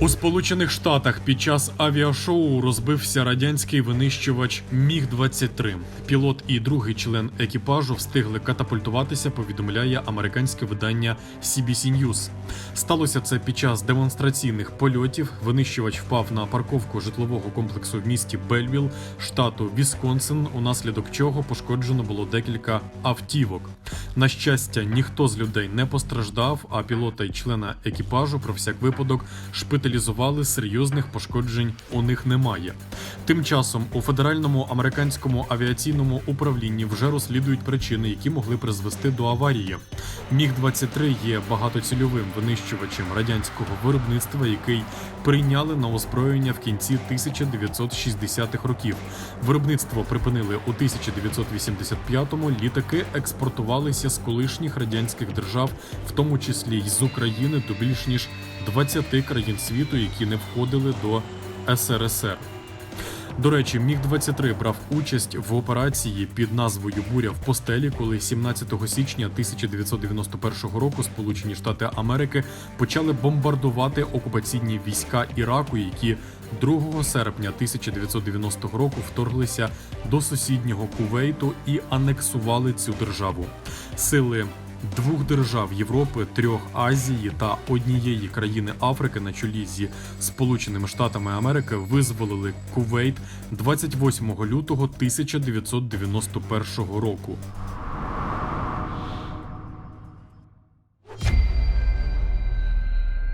У Сполучених Штатах під час авіашоу розбився радянський винищувач Міг-23. Пілот і другий член екіпажу встигли катапультуватися. Повідомляє американське видання CBC News. Сталося це під час демонстраційних польотів. Винищувач впав на парковку житлового комплексу в місті Бельвіл, штату Вісконсин, унаслідок чого пошкоджено було декілька автівок. На щастя, ніхто з людей не постраждав, а пілота й члена екіпажу про всяк випадок шпиталізували серйозних пошкоджень у них немає. Тим часом у федеральному американському авіаційному управлінні вже розслідують причини, які могли призвести до аварії. Міг 23 є багатоцільовим винищувачем радянського виробництва, який прийняли на озброєння в кінці 1960-х років. Виробництво припинили у 1985-му. Літаки експортувалися з колишніх радянських держав, в тому числі й з України до більш ніж 20 країн світу, які не входили до СРСР. До речі, Міг 23 брав участь в операції під назвою Буря в постелі, коли 17 січня 1991 року Сполучені Штати Америки почали бомбардувати окупаційні війська Іраку, які 2 серпня 1990 року вторглися до сусіднього Кувейту і анексували цю державу. Сили двох держав Європи, трьох Азії та однієї країни Африки на чолі зі Сполученими Штатами Америки визволили Кувейт 28 лютого 1991 року.